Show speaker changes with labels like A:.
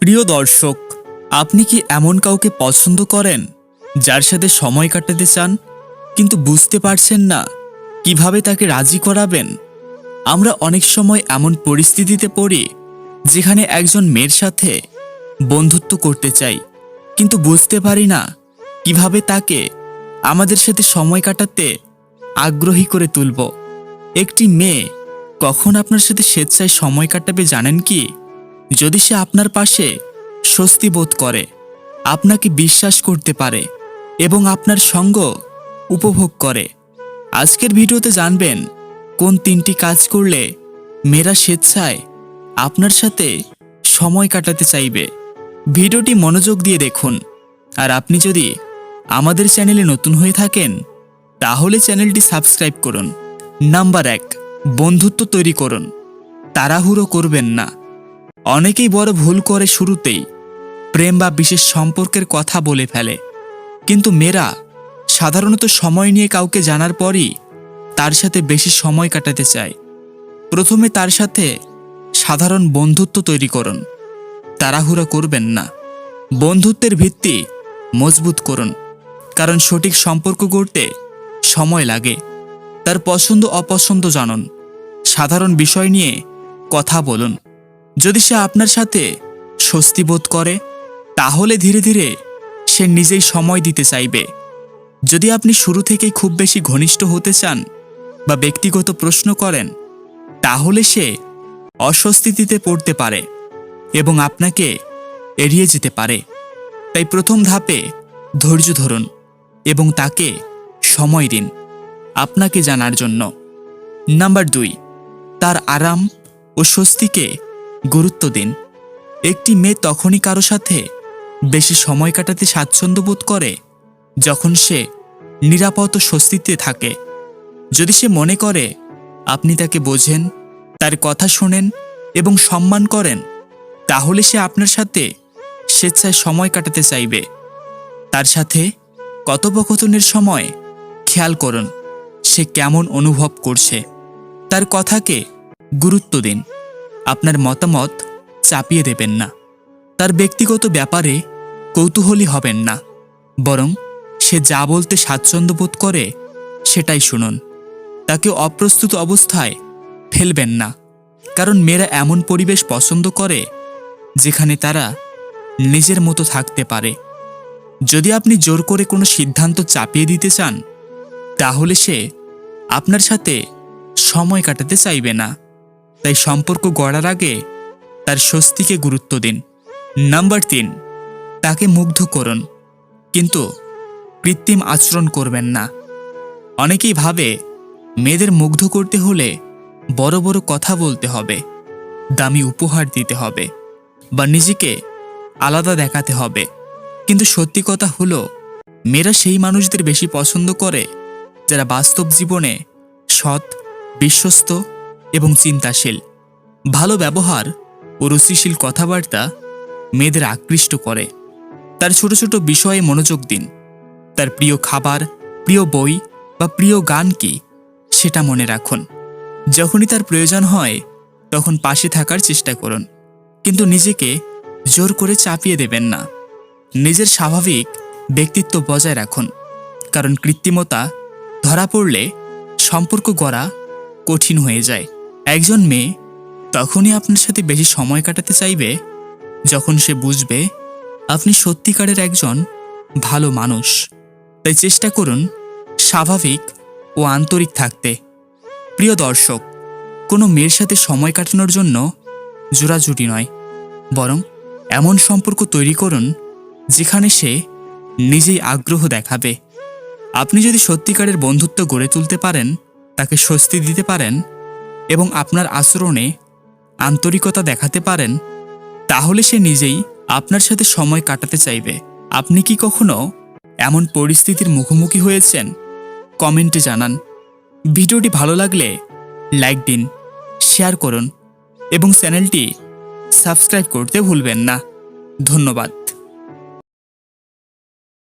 A: প্রিয় দর্শক, আপনি কি এমন কাউকে পছন্দ করেন যার সাথে সময় কাটাতে চান, কিন্তু বুঝতে পারছেন না কীভাবে তাকে রাজি করাবেন? আমরা অনেক সময় এমন পরিস্থিতিতে পড়ি যেখানে একজন মেয়ের সাথে বন্ধুত্ব করতে চাই, কিন্তু বুঝতে পারি না কীভাবে তাকে আমাদের সাথে সময় কাটাতে আগ্রহী করে তুলব। একটি মেয়ে কখন আপনার সাথে স্বেচ্ছায় সময় কাটাবে জানেন কি? যদি সে আপনার পাশে স্বস্তি বোধ করে, আপনাকে বিশ্বাস করতে পারে এবং আপনার সঙ্গ উপভোগ করে। আজকের ভিডিওতে জানবেন, কোন তিনটি কাজ করলে মেয়েরা স্বেচ্ছায় আপনার সাথে সময় কাটাতে চাইবে। ভিডিওটি মনোযোগ দিয়ে দেখুন। আর আপনি যদি আমাদের চ্যানেলে নতুন হয়ে থাকেন, তাহলে চ্যানেলটি সাবস্ক্রাইব করুন। নাম্বার এক, বন্ধুত্ব তৈরি করুন। তাড়াহুড়ো করবেন না। অনেকেই বড় ভুল করে শুরুতেই প্রেম বা বিশেষ সম্পর্কের কথা বলে ফেলে। কিন্তু মেয়েরা সাধারণত সময় নিয়ে কাউকে জানার পরই তার সাথে বেশি সময় কাটাতে চায়। প্রথমে তার সাথে সাধারণ বন্ধুত্ব তৈরি করুন। তাড়াহুড়া করবেন না। বন্ধুত্বের ভিত্তি মজবুত করুন। কারণ সঠিক সম্পর্ক গড়তে সময় লাগে। তার পছন্দ অপছন্দ জানুন। সাধারণ বিষয় নিয়ে কথা বলুন। যদি সে আপনার সাথে স্বস্তি বোধ করে, তাহলে ধীরে ধীরে সে নিজেই সময় দিতে চাইবে। যদি আপনি শুরু থেকেই খুব বেশি ঘনিষ্ঠ হতে চান বা ব্যক্তিগত প্রশ্ন করেন, তাহলে সে অস্বস্তিতে পড়তে পারে এবং আপনাকে এড়িয়ে যেতে পারে। তাই প্রথম ধাপে ধৈর্য ধরুন এবং তাকে সময় দিন আপনাকে জানার জন্য। নাম্বার দুই, তার আরাম ও স্বস্তিকে গুরুত্ব দিন। একটি মেয়ে তখনই কারও সাথে বেশি সময় কাটাতে স্বাচ্ছন্দ্য বোধ করে যখন সে নিরাপদ স্বস্তিতে থাকে। যদি সে মনে করে আপনি তাকে বোঝেন, তার কথা শোনেন এবং সম্মান করেন, তাহলে সে আপনার সাথে স্বেচ্ছায় সময় কাটাতে চাইবে। তার সাথে কথোপকথনের সময় খেয়াল করুন, সে কেমন অনুভব করছে। তার কথাকে গুরুত্ব দিন। আপনার মতামত চাপিয়ে দেবেন না। তার ব্যক্তিগত ব্যাপারে কৌতূহলী হবেন না। বরং সে যা বলতে স্বাচ্ছন্দ্য বোধ করে, সেটাই শুনুন। তাকে অপ্রস্তুত অবস্থায় ফেলবেন না। কারণ মেয়েরা এমন পরিবেশ পছন্দ করে, যেখানে তারা নিজের মতো থাকতে পারে। যদি আপনি জোর করে কোনো সিদ্ধান্ত চাপিয়ে দিতে চান, তাহলে সে আপনার সাথে সময় কাটাতে চাইবে না। তাই সম্পর্ক গড়ার আগে তার স্বস্তিকে গুরুত্ব দিন। নাম্বার তিন, তাকে মুগ্ধ করুন। কিন্তু কৃত্রিম আচরণ করবেন না। অনেকেই ভাবে, মেয়েদের মুগ্ধ করতে হলে বড় বড় কথা বলতে হবে, দামি উপহার দিতে হবে, বা নিজেকে আলাদা দেখাতে হবে। কিন্তু সত্যি কথা হলো, মেয়েরা সেই মানুষদের বেশি পছন্দ করে, যারা বাস্তব জীবনে সৎ, বিশ্বস্ত এবং চিন্তাশীল। ভালো ব্যবহার ও রুচিশীল কথাবার্তা মেয়েদের আকৃষ্ট করে। তার ছোট ছোট বিষয়ে মনোযোগ দিন। তার প্রিয় খাবার, প্রিয় বই বা প্রিয় গান কি, সেটা মনে রাখুন। যখনই তার প্রয়োজন হয়, তখন পাশে থাকার চেষ্টা করুন। কিন্তু নিজেকে জোর করে চাপিয়ে দেবেন না। নিজের স্বাভাবিক ব্যক্তিত্ব বজায় রাখুন। কারণ কৃত্রিমতা ধরা পড়লে সম্পর্ক গড়া কঠিন হয়ে যায়। একজন মেয়ে তখনই আপনার সাথে বেশি সময় কাটাতে চাইবে যখন সে বুঝবে আপনি সত্যিকারের একজন ভালো মানুষ। তাই চেষ্টা করুন স্বাভাবিক ও আন্তরিক থাকতে। প্রিয় দর্শক, কোনো মেয়ের সাথে সময় কাটানোর জন্য জোড়াজুটি নয়, বরং এমন সম্পর্ক তৈরি করুন যেখানে সে নিজেই আগ্রহ দেখাবে। আপনি যদি সত্যিকারের বন্ধুত্ব গড়ে তুলতে পারেন, তাকে স্বস্তি দিতে পারেন এবং আপনার আচরণে আন্তরিকতা দেখাতে পারেন, তাহলে সে নিজেই আপনার সাথে সময় কাটাতে চাইবে। আপনি কি কখনো এমন পরিস্থিতির মুখোমুখি হয়েছেন? কমেন্টে জানান। ভিডিওটি ভালো লাগলে লাইক দিন, শেয়ার করুন এবং চ্যানেলটি সাবস্ক্রাইব করতে ভুলবেন না। ধন্যবাদ।